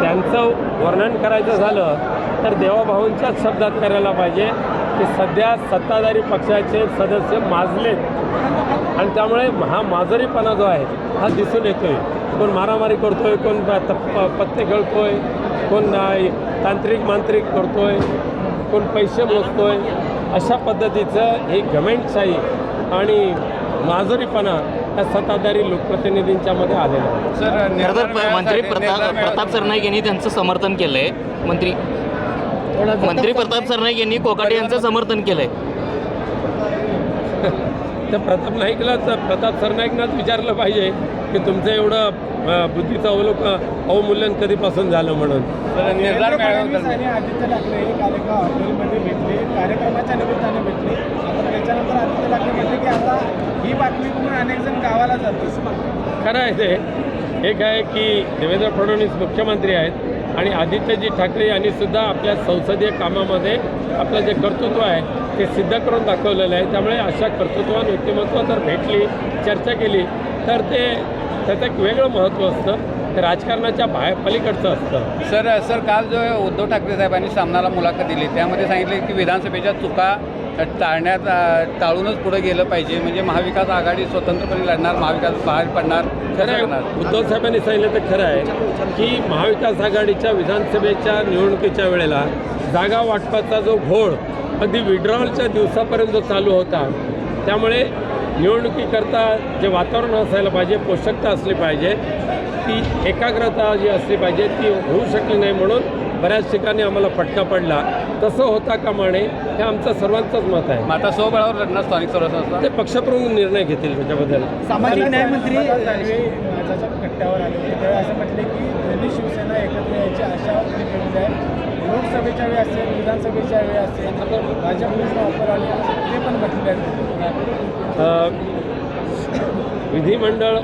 त्यांचं वर्णन करायचं झालं तर देवाभाऊंच्याच शब्दात करायला पाहिजे की सध्या सत्ताधारी पक्षाचे सदस्य माजलेत. आणि त्यामुळे हा माजरीपणा जो आहे हा दिसून येतोय. कोण मारामारी करतोय कोण पत्ते खेळतोय कोण तांत्रिक मांत्रिक करतोय कोण पैसे मोजतोय अशा पद्धतीचं हे गमेंटशाही आणि माजुरीपणा या सत्ताधारी लोकप्रतिनिधींच्या मध्ये आलेला आहे. सर तर मंत्री प्रताप प्रताप सरनाईक यांनी त्यांचं समर्थन केलंय. मंत्री मंत्री प्रताप सरनाईक यांनी कोकाटे यांचं समर्थन केलंय. तर प्रताप नाईकलाच प्रताप सरनाईकनाच विचारलं पाहिजे की तुमचं एवढं बुद्धीचं अवलोक अवमूल्यन कधीपासून झालं म्हणून. आदित्य ठाकरे काल कार्यक्रमाच्या निमित्ताने भेटले. त्याच्यानंतर आदित्य ठाकरे म्हटले की आता ही बातमी करून अनेक जण गावाला जातो खरं आहे ते. एक आहे की देवेंद्र फडणवीस मुख्यमंत्री आहेत आणि आदित्यजी ठाकरे यांनी सुद्धा आपल्या संसदीय कामामध्ये आपलं जे कर्तृत्व आहे ते सिद्ध करून दाखवलेलं आहे. त्यामुळे अशा कर्तृत्वान व्यक्तिमत्व जर भेटली चर्चा केली तर ते त्याचं एक वेगळं महत्त्व असतं. ते राजकारणाच्या बाहेर पलीकडचं असतं. सर सर काल जो उद्धव ठाकरे साहेबांनी सामनाला मुलाखत दिली त्यामध्ये सांगितले की विधानसभेच्या चुका टाळण्यात टाळूनच पुढे गेलं पाहिजे. म्हणजे महाविकास आघाडी स्वतंत्रपणे लढणार महाविकास बाहेर पडणार खरं आहे उद्धव साहेबांनी सांगितलं तर खरं आहे की महाविकास आघाडीच्या विधानसभेच्या निवडणुकीच्या वेळेला जागा वाटपाचा जो घोळ अगदी विड्रॉलच्या दिवसापर्यंत जो चालू होता त्यामुळे निवडणुकीकरता जे वातावरण असायला पाहिजे पोषकता असली पाहिजे ती एकाग्रता जी असली पाहिजे ती होऊ शकली नाही म्हणून बऱ्याच ठिकाणी आम्हाला फटका पडला. तसं होता कामा नये हे आमचं सर्वांचंच मत आहे. मग आता स्वबळावर लढणार स्थानिक स्वराज्य ते पक्षप्रमुख निर्णय घेतील त्याच्याबद्दल. सामाजिक न्यायमंत्री कट्ट्यावर आले होते. त्यावेळी असं म्हटले की दोन्ही शिवसेना एकत्र यायची आशा व्यक्त केलेली आहे लोकसभेच्या वेळी असेल विधानसभेच्या वेळी असेल भाजपनेच वापर आले ते पण म्हटले. आहेत अ, विधिमंडळ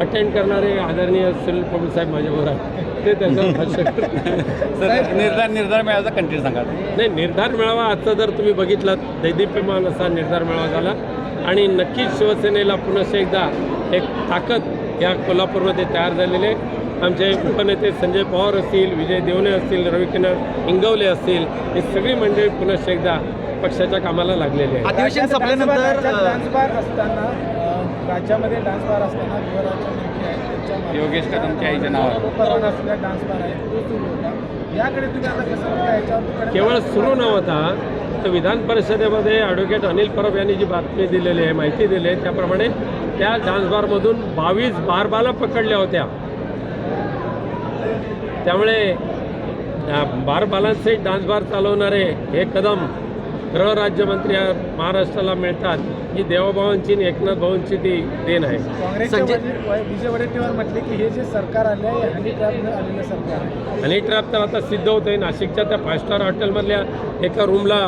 अटेंड करणारे आदरणीय सुनील प्रभू साहेब माझ्याबरोबर आहेत. ते त्याच्यावर भाष्य निर्धार निर्धार मिळायचा कंटिन्यू सांगा. नाही निर्धार मेळावा आजचा जर तुम्ही बघितलात दैदिप्यमान असा निर्धार मेळावा झाला. आणि नक्कीच शिवसेनेला पुनश्च एकदा एक ताकद या कोल्हापूरमध्ये तयार झालेली आहे. आमचे उपनेते संजय पवार असतील विजय देवणे असतील रविकिरण इंगवले असतील ही सगळी मंडळी पुनश्च एकदा पक्षाच्या कामाला लागलेली आहे अधिवेशन संपल्यानंतर, राज्यामध्ये डान्स बार असताना युवराजच्या मंत्री आहेत त्यांच्या योगेश कदमच्या आईच्या नावावर. परवाना असलेला डान्स बार आहे तो सुरू होता. याकडे तुम्ही आता कसं बघता याच्यावर केवळ सुरू न होता तर विधान परिषदेमध्ये ॲडव्होकेट अनिल परब यांनी जी बातमी दिलेली आहे माहिती दिली आहे त्याप्रमाणे त्या डान्स बारमधून बावीस बारबाला पकडल्या होत्या. त्यामुळे त्या बारबालांचे डान्स बार चालवणारे हे कदम गृहराज्यमंत्री या महाराष्ट्राला मिळतात ही देवाभावांची आणि एकनाथ भाऊंची ती देण आहे. संजय- विजय वडेट्टीवार म्हटले की हे जे सरकार आले आहे हे हनी ट्रॅपनं आलेलं सरकार आहे. आणि ट्रॅप तर आता सिद्ध होत आहे नाशिकच्या त्या फाय स्टार हॉटेलमधल्या एका रूमला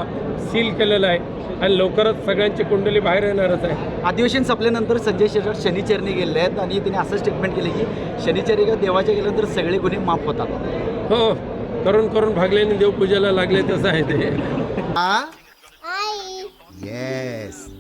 सील केलेलं आहे आणि लवकरच सगळ्यांची कुंडली बाहेर येणारच आहे. अधिवेशन संपल्यानंतर संजय शेजर शनिचरणी गेले आहेत आणि त्यांनी असं स्टेटमेंट केलं की शनिचरी का देवाच्या गेल्यानंतर सगळे गुन्हे माफ होतात. हो करून करून भागले आणि देवपूजेला लागले तसं आहे ते.